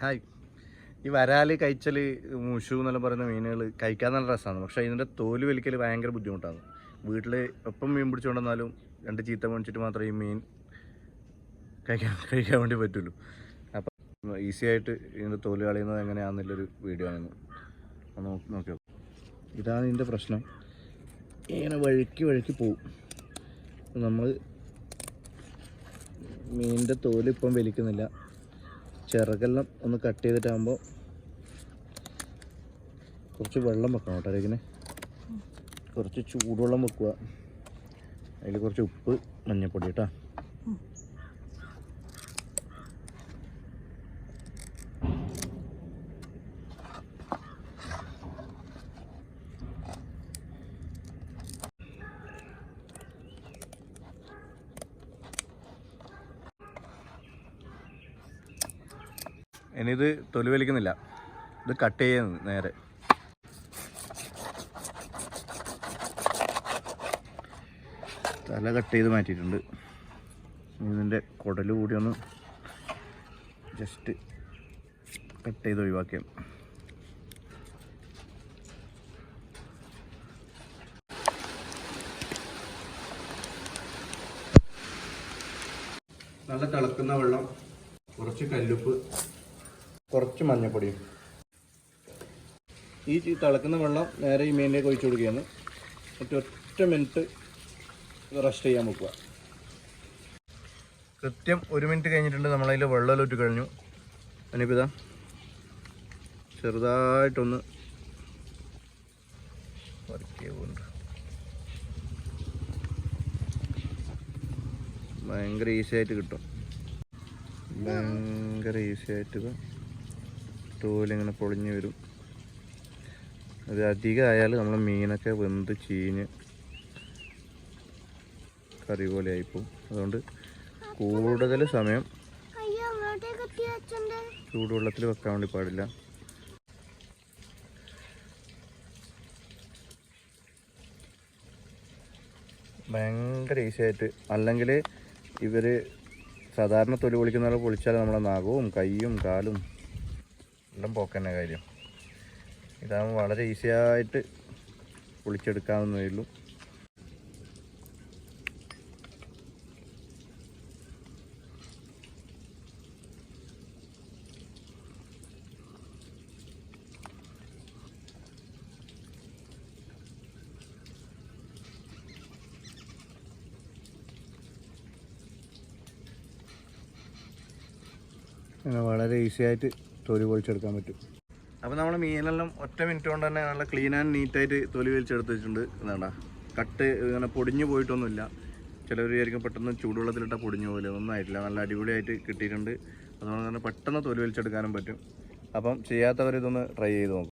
Hi. ഈ വരാൽ കഴിച്ചൽ മുഷു എന്നെല്ലാം പറയുന്ന മീനുകൾ കഴിക്കാൻ നല്ല രസമാണ് പക്ഷേ ഇതിന്റെ തോൽ വലിക്കൽ ഭയങ്കര ബുദ്ധിമുട്ടാണ്. വീട്ടിൽ എപ്പം മീൻ പിടിച്ചുകൊണ്ടെന്നാലും രണ്ട് ചീത്ത മേടിച്ചിട്ട് മാത്രമേ ഈ മീൻ കഴിക്കാൻ കഴിക്കാൻ വേണ്ടി പറ്റുള്ളൂ. അപ്പം ഈസി ആയിട്ട് ഇതിന്റെ തോൽ കളയുന്നത് എങ്ങനെയാണെന്നുള്ളൊരു വീഡിയോ ആണ് നോക്കി നോക്കി ഇതാണ് ഇതിന്റെ പ്രശ്നം. ഇങ്ങനെ വഴുക്കി വഴുക്കി പോവും. നമ്മൾ മീനിന്റെ തോൽ ഇപ്പം വലിക്കുന്നില്ല. ചിറകെല്ലാം ഒന്ന് കട്ട് ചെയ്തിട്ടാകുമ്പോൾ കുറച്ച് വെള്ളം വെക്കണം കേട്ടോ ഇതിന് കുറച്ച് ചൂടുവെള്ളം വെക്കുക. അതിൽ കുറച്ച് ഉപ്പ് മഞ്ഞൾപ്പൊടി കേട്ടോ. ഇനി ഇത് തൊലി വലിക്കുന്നില്ല. ഇത് കട്ട് ചെയ്യുന്നത് നേരെ. തല കട്ട് ചെയ്ത് മാറ്റിയിട്ടുണ്ട്. ഇതിന്റെ കുടൽ കൂടി ഒന്ന് ജസ്റ്റ് കട്ട് ചെയ്ത് ഒഴിവാക്കിയാൽ നല്ല തിളക്കുന്ന വെള്ളം കുറച്ച് കല്ലുപ്പ് കുറച്ച് മഞ്ഞപ്പൊടിയും. ഈ തിളക്കുന്ന വെള്ളം നേരെ ഈ മീനിലേക്ക് ഒഴിച്ചു കൊടുക്കുകയാണ്. എന്നിട്ട് ഒറ്റ മിനിറ്റ് റെസ്റ്റ് ചെയ്യാൻ വെക്കുക. കൃത്യം ഒരു മിനിറ്റ് കഴിഞ്ഞിട്ടുണ്ട് നമ്മളതിൽ വെള്ളം ഒറ്റ കഴിഞ്ഞു. അതിനിപ്പോൾ ഇതാ ചെറുതായിട്ടൊന്ന് ഭയങ്കര ഈസി ആയിട്ട് കിട്ടും. ഭയങ്കര ഈസി ആയിട്ട് ഇത് ഇങ്ങനെ പൊളിഞ്ഞ് വരും. അത് അധികമായാൽ നമ്മൾ മീനൊക്കെ വെന്ത് ചീഞ്ഞ് കറി പോലെ ആയിപ്പോവും. അതുകൊണ്ട് കൂടുതൽ സമയം ചൂടുവെള്ളത്തിൽ വെക്കാൻ വേണ്ടി പാടില്ല. ഭയങ്കര ഈസി ആയിട്ട് അല്ലെങ്കിൽ ഇവർ സാധാരണ തൊലി പൊളിക്കുന്ന പോലെ പൊളിച്ചാൽ നമ്മുടെ നാഗവും കൈയും കാലും എല്ലാം പോക്കന്നെ കാര്യം. ഇതാകുമ്പോൾ വളരെ ഈസി ആയിട്ട് പൊളിച്ചെടുക്കാവുന്നതേ ഉള്ളൂ. വളരെ ഈസി ആയിട്ട് തൊലി വലിച്ചെടുക്കാൻ പറ്റും. അപ്പോൾ നമ്മൾ മീനെല്ലാം ഒറ്റ മിനിറ്റ് കൊണ്ട് തന്നെ നല്ല ക്ലീൻ ആൻഡ് നീറ്റായിട്ട് തൊലി വലിച്ചെടുത്ത് വെച്ചിട്ടുണ്ട് കട്ട് ഇങ്ങനെ പൊടിഞ്ഞു പോയിട്ടൊന്നുമില്ല. ചിലവർ വിചാരിക്കും പെട്ടെന്ന് ചൂടുവെള്ളത്തിലിട്ടാൽ പൊടിഞ്ഞു പോലെ ഒന്നും ആയിട്ടില്ല. നല്ല അടിപൊളിയായിട്ട് കിട്ടിയിട്ടുണ്ട്. അതുകൊണ്ട് തന്നെ പെട്ടെന്ന് തൊലി വലിച്ചെടുക്കാനും പറ്റും. അപ്പം ചെയ്യാത്തവർ ഇതൊന്ന് ട്രൈ ചെയ്ത് നോക്കും.